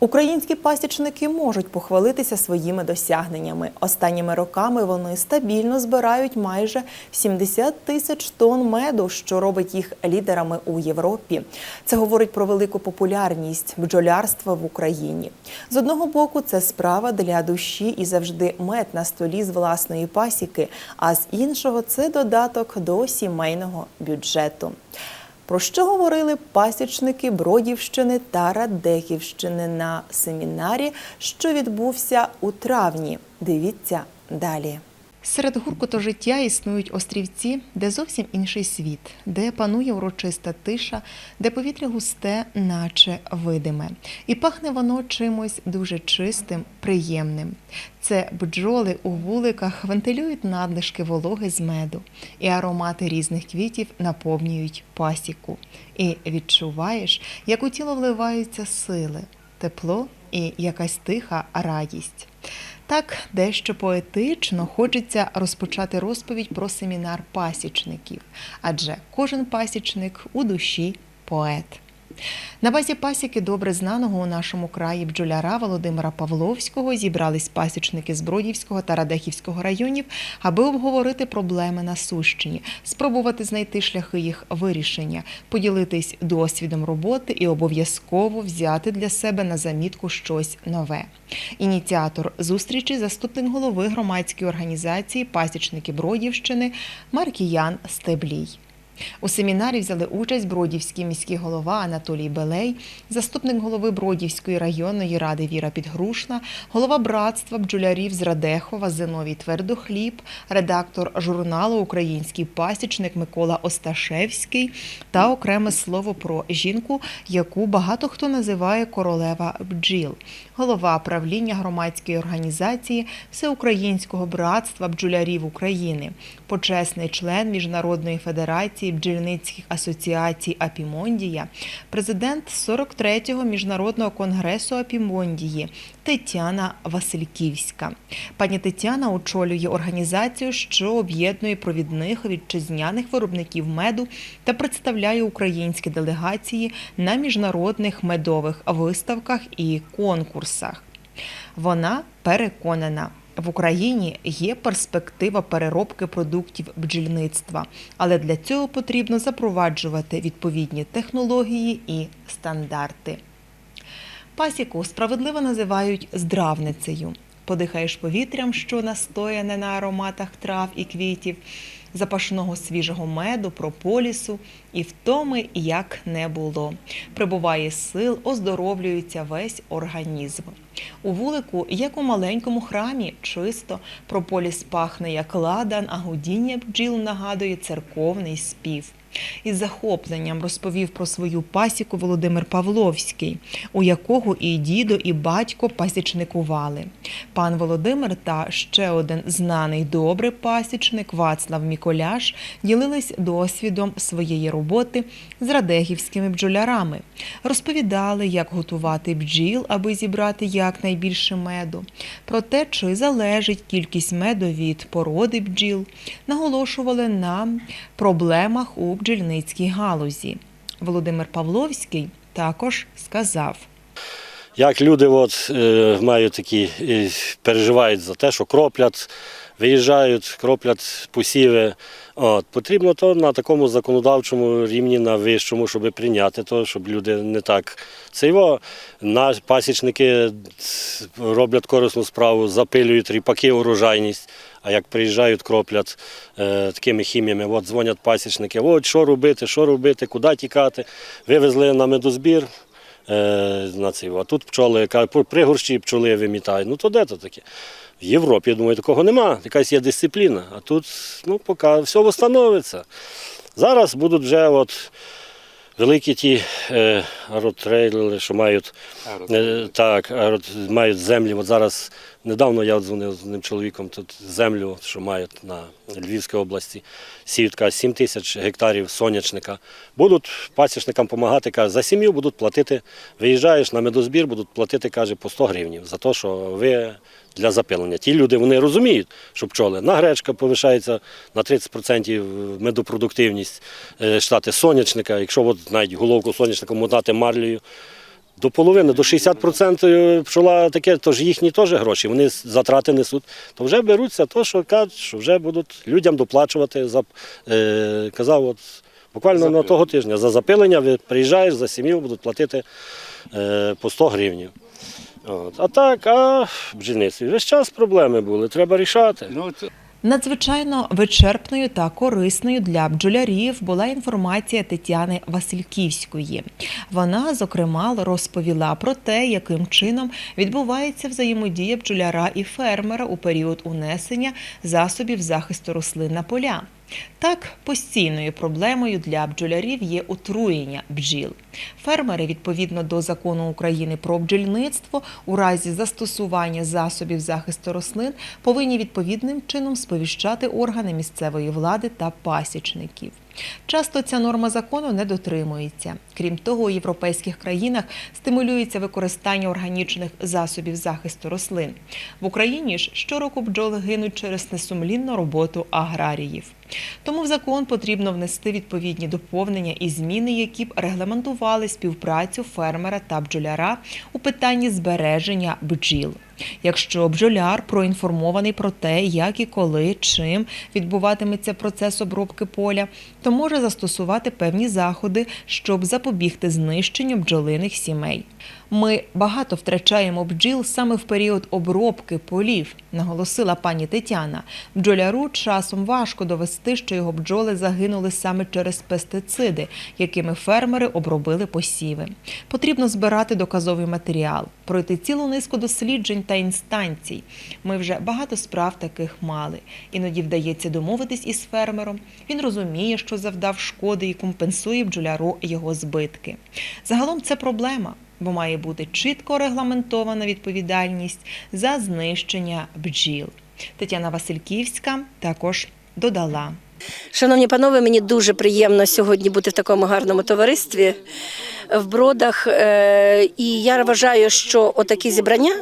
Українські пасічники можуть похвалитися своїми досягненнями. Останніми роками вони стабільно збирають майже 70 тисяч тонн меду, що робить їх лідерами у Європі. Це говорить про велику популярність бджолярства в Україні. З одного боку, це справа для душі і завжди мед на столі з власної пасіки, а з іншого це додаток до сімейного бюджету. Про що говорили пасічники Бродівщини та Радехівщини на семінарі, що відбувся у травні? Дивіться далі. Серед гуркоту життя існують острівці, де зовсім інший світ, де панує урочиста тиша, де повітря густе, наче видиме, і пахне воно чимось дуже чистим, приємним. Це бджоли у вуликах вентилюють надлишки вологи з меду, і аромати різних квітів наповнюють пасіку. І відчуваєш, як у тіло вливаються сили, тепло і якась тиха радість. Так, дещо поетично хочеться розпочати розповідь про семінар пасічників, адже кожен пасічник у душі поет. На базі пасіки добре знаного у нашому краї бджоляра Володимира Павловського зібрались пасічники з Бродівського та Радехівського районів, аби обговорити проблеми на Сущині, спробувати знайти шляхи їх вирішення, поділитись досвідом роботи і обов'язково взяти для себе на замітку щось нове. Ініціатор зустрічі заступник голови громадської організації Пасічники Бродівщини Маркіян Стеблій. У семінарі взяли участь Бродівський міський голова Анатолій Белей, заступник голови Бродівської районної ради Віра Підгрушна, голова братства бджолярів з Радехова Зиновій Твердохліб, редактор журналу Український пасічник Микола Осташевський та окреме слово про жінку, яку багато хто називає королева бджіл, голова правління громадської організації Всеукраїнського братства бджолярів України, почесний член Міжнародної федерації бджільницьких асоціацій Апімондія, президент 43-го міжнародного конгресу Апімондії Тетяна Васильківська. Пані Тетяна очолює організацію, що об'єднує провідних вітчизняних виробників меду та представляє українські делегації на міжнародних медових виставках і конкурсах. Вона переконана. В Україні є перспектива переробки продуктів бджільництва, але для цього потрібно запроваджувати відповідні технології і стандарти. Пасіку справедливо називають здравницею. Подихаєш повітрям, що настояне на ароматах трав і квітів, запашного свіжого меду, прополісу, і втоми як не було. Прибуває сил, оздоровлюється весь організм. У вулику, як у маленькому храмі, чисто прополіс пахне як ладан, а гудіння бджіл нагадує церковний спів. Із захопленням розповів про свою пасіку Володимир Павловський, у якого і дідо, і батько пасічникували. Пан Володимир та ще один знаний добрий пасічник Вацлав Міколяш ділились досвідом своєї роботи з радегівськими бджолярами, розповідали, як готувати бджіл, аби зібрати якнайбільше меду, про те, чи залежить кількість меду від породи бджіл, наголошували на проблемах у бджільницькій галузі. Володимир Павловський також сказав. Як люди от, е, мають такі, е, переживають за те, що кроплять, виїжджають, кроплять посіви. От, потрібно то на такому законодавчому рівні, на вищому, щоб прийняти то, щоб люди не так. Це його наші пасічники роблять корисну справу, запилюють ріпаки, урожайність. А як приїжджають, кроплять е, такими хіміями, от дзвонять пасічники, от що робити, що робити, куди тікати. Вивезли на медозбір. Е, на цей, а тут пчоли, пригорщі пчоли вимітають. Ну то де то таке? В Європі, я думаю, такого нема. Якась є дисципліна. А тут ну, поки все встановиться. Зараз будуть вже от великі ті е, аеротрейлери, що мають, е, так, аерот- мають землі. От зараз недавно я дзвонив з одним чоловіком, тут землю, що мають на Львівській області, сітка 7 тисяч гектарів сонячника. Будуть пасічникам допомагати, каже, за сім'ю будуть платити, виїжджаєш на медозбір, будуть платити, каже, по 100 гривень за те, що ви для запилення. Ті люди вони розуміють, що пчоли на гречка повишається на 30% медопродуктивність е, штати сонячника. Якщо от навіть головку сонячника мотати марлею, до половини, до 60% пчола таке, то ж їхні теж гроші, вони затрати несуть. То вже беруться, то що кажуть, що вже будуть людям доплачувати. За, е, казав, от, буквально на того тижня за запилення ви приїжджаєш за сім'ю, будуть платити е, по 100 гривень. От. А так, а в бджільництві весь час проблеми були, треба рішати. Ну, це Надзвичайно вичерпною та корисною для бджолярів була інформація Тетяни Васильківської. Вона, зокрема, розповіла про те, яким чином відбувається взаємодія бджоляра і фермера у період унесення засобів захисту рослин на поля. Так, постійною проблемою для бджолярів є отруєння бджіл. Фермери, відповідно до закону України про бджільництво, у разі застосування засобів захисту рослин повинні відповідним чином сповіщати органи місцевої влади та пасічників. Часто ця норма закону не дотримується. Крім того, у європейських країнах стимулюється використання органічних засобів захисту рослин. В Україні ж щороку бджоли гинуть через несумлінну роботу аграріїв. Тому в закон потрібно внести відповідні доповнення і зміни, які б регламентували співпрацю фермера та бджоляра у питанні збереження бджіл. Якщо бджоляр проінформований про те, як і коли, чим відбуватиметься процес обробки поля, то може застосувати певні заходи, щоб запобігти знищенню бджолиних сімей. Ми багато втрачаємо бджіл саме в період обробки полів, наголосила пані Тетяна. Бджоляру часом важко довести, що його бджоли загинули саме через пестициди, якими фермери обробили посіви. Потрібно збирати доказовий матеріал, пройти цілу низку досліджень та інстанцій. Ми вже багато справ таких мали. Іноді вдається домовитись із фермером. Він розуміє, що завдав шкоди і компенсує бджоляру його збитки. Загалом це проблема бо має бути чітко регламентована відповідальність за знищення бджіл. Тетяна Васильківська також додала. Шановні панове, мені дуже приємно сьогодні бути в такому гарному товаристві в бродах. Е, І я вважаю, що отакі зібрання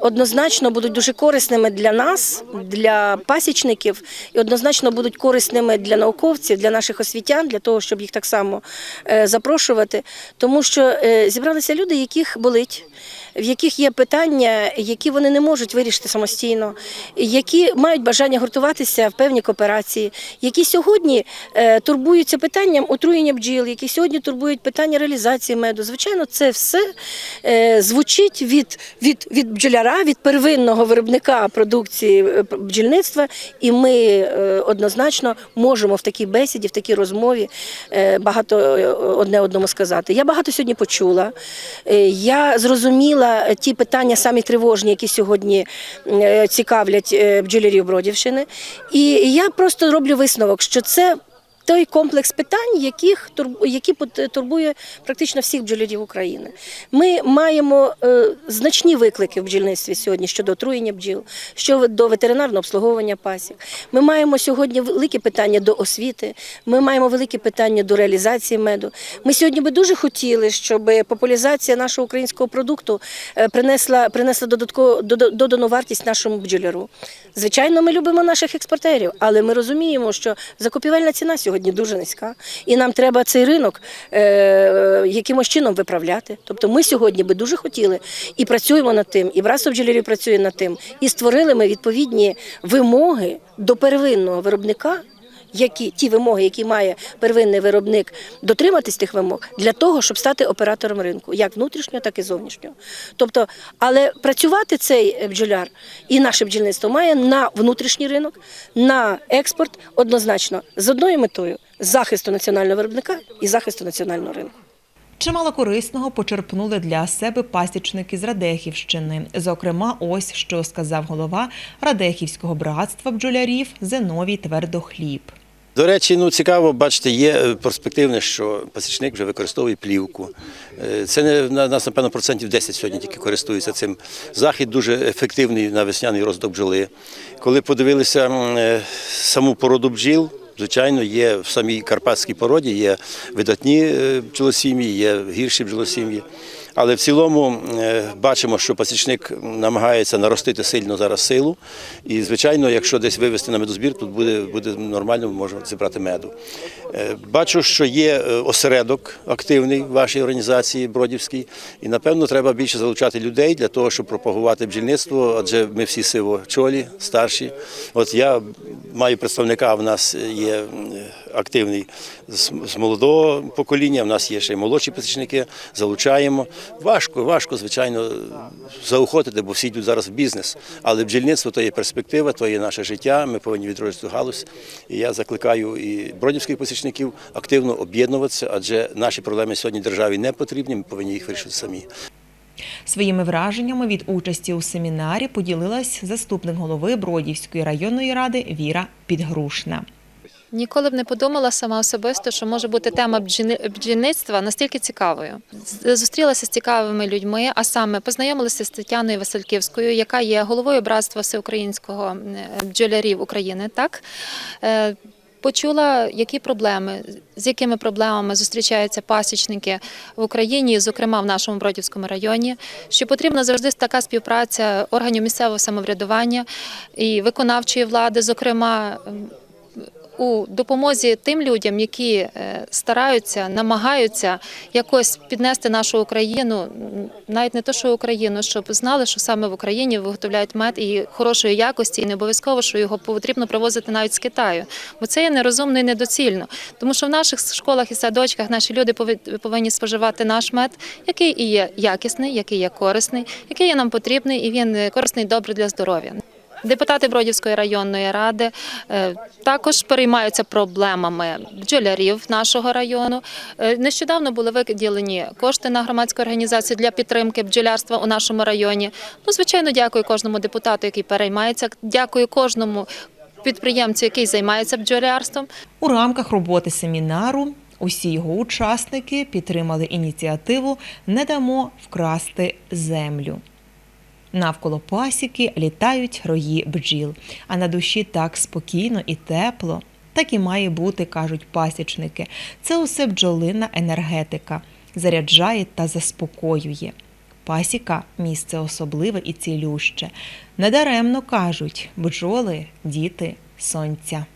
однозначно будуть дуже корисними для нас, для пасічників, і однозначно будуть корисними для науковців, для наших освітян, для того, щоб їх так само е, запрошувати. Тому що е, зібралися люди, яких болить. В яких є питання, які вони не можуть вирішити самостійно, які мають бажання гуртуватися в певні кооперації, які сьогодні е, турбуються питанням отруєння бджіл, які сьогодні турбують питання реалізації меду. Звичайно, це все е, звучить від, від, від бджоляра, від первинного виробника продукції е, бджільництва, і ми однозначно можемо в такій бесіді, в такій розмові багато одне одному сказати. Я багато сьогодні почула. Я зрозуміла ті питання самі тривожні, які сьогодні е, цікавлять е, бджолярів Бродівщини. І я просто роблю висновок, що це. Той комплекс питань, яких які турбує практично всіх бджолярів України. Ми маємо е, значні виклики в бджільництві сьогодні щодо отруєння бджіл, щодо ветеринарного обслуговування пасік. Ми маємо сьогодні великі питання до освіти. Ми маємо великі питання до реалізації меду. Ми сьогодні би дуже хотіли, щоб популяризація нашого українського продукту е, принесла принесла додаткову додану вартість нашому бджоляру. Звичайно, ми любимо наших експортерів, але ми розуміємо, що закупівельна ціна сьогодні дуже низька, і нам треба цей ринок е, якимось чином виправляти. Тобто, ми сьогодні би дуже хотіли і працюємо над тим, і братство бджолярів працює над тим, і створили ми відповідні вимоги до первинного виробника які ті вимоги, які має первинний виробник, дотриматись тих вимог для того, щоб стати оператором ринку, як внутрішнього, так і зовнішнього. Тобто, але працювати цей бджоляр і наше бджільництво має на внутрішній ринок, на експорт однозначно з одною метою захисту національного виробника і захисту національного ринку. Чимало корисного почерпнули для себе пасічники з Радехівщини. Зокрема, ось що сказав голова Радехівського братства бджолярів Зеновій Твердохліб. До речі, ну цікаво, бачите, є перспективне, що пасічник вже використовує плівку. Е, Це не на нас, напевно, процентів 10 сьогодні тільки користуються цим. Захід дуже ефективний на весняний розвиток бджоли. Коли подивилися е, саму породу бджіл. Звичайно, є в самій карпатській породі, є видатні е, бджолосім'ї, є гірші бджолосім'ї. Але в цілому е, бачимо, що пасічник намагається наростити сильно зараз силу. І, звичайно, якщо десь вивести на медозбір, тут буде, буде нормально, можна зібрати меду. Е, Бачу, що є осередок активний в вашій організації Бродівській, і напевно треба більше залучати людей для того, щоб пропагувати бджільництво, адже ми всі сивочолі, старші. От я маю представника, в нас є м, активний з, молодого покоління, в нас є ще й молодші пасічники, залучаємо. Важко, важко, звичайно, заохотити, бо всі йдуть зараз в бізнес. Але бджільництво то є перспектива, то є наше життя. Ми повинні відроджувати галузь. І я закликаю і бродівських пасічників активно об'єднуватися, адже наші проблеми сьогодні державі не потрібні, ми повинні їх вирішити самі. Своїми враженнями від участі у семінарі поділилась заступник голови Бродівської районної ради Віра Підгрушна. Ніколи б не подумала сама особисто, що може бути тема бджільництва настільки цікавою. Зустрілася з цікавими людьми, а саме познайомилася з Тетяною Васильківською, яка є головою братства всеукраїнського бджолярів України. Так Е, почула, які проблеми, з якими проблемами зустрічаються пасічники в Україні, зокрема в нашому Бродівському районі. Що потрібна завжди така співпраця органів місцевого самоврядування і виконавчої влади, зокрема. У допомозі тим людям, які е, стараються, намагаються якось піднести нашу Україну, навіть не то, що Україну, щоб знали, що саме в Україні виготовляють мед і хорошої якості, і не обов'язково, що його потрібно привозити навіть з Китаю. Бо це є нерозумно і недоцільно. Тому що в наших школах і садочках наші люди повинні споживати наш мед, який і є якісний, який є корисний, який є нам потрібний, і він е, корисний і добрий для здоров'я. Депутати Бродівської районної ради е, також переймаються проблемами бджолярів нашого району. Е, Нещодавно були виділені кошти на громадську організацію для підтримки бджолярства у нашому районі. Ну, звичайно, дякую кожному депутату, який переймається. Дякую кожному підприємцю, який займається бджолярством. У рамках роботи семінару усі його учасники підтримали ініціативу Не дамо вкрасти землю. Навколо пасіки літають рої бджіл, а на душі так спокійно і тепло. Так і має бути, кажуть пасічники. Це усе бджолина енергетика, заряджає та заспокоює. Пасіка місце особливе і цілюще. Недаремно кажуть бджоли діти сонця.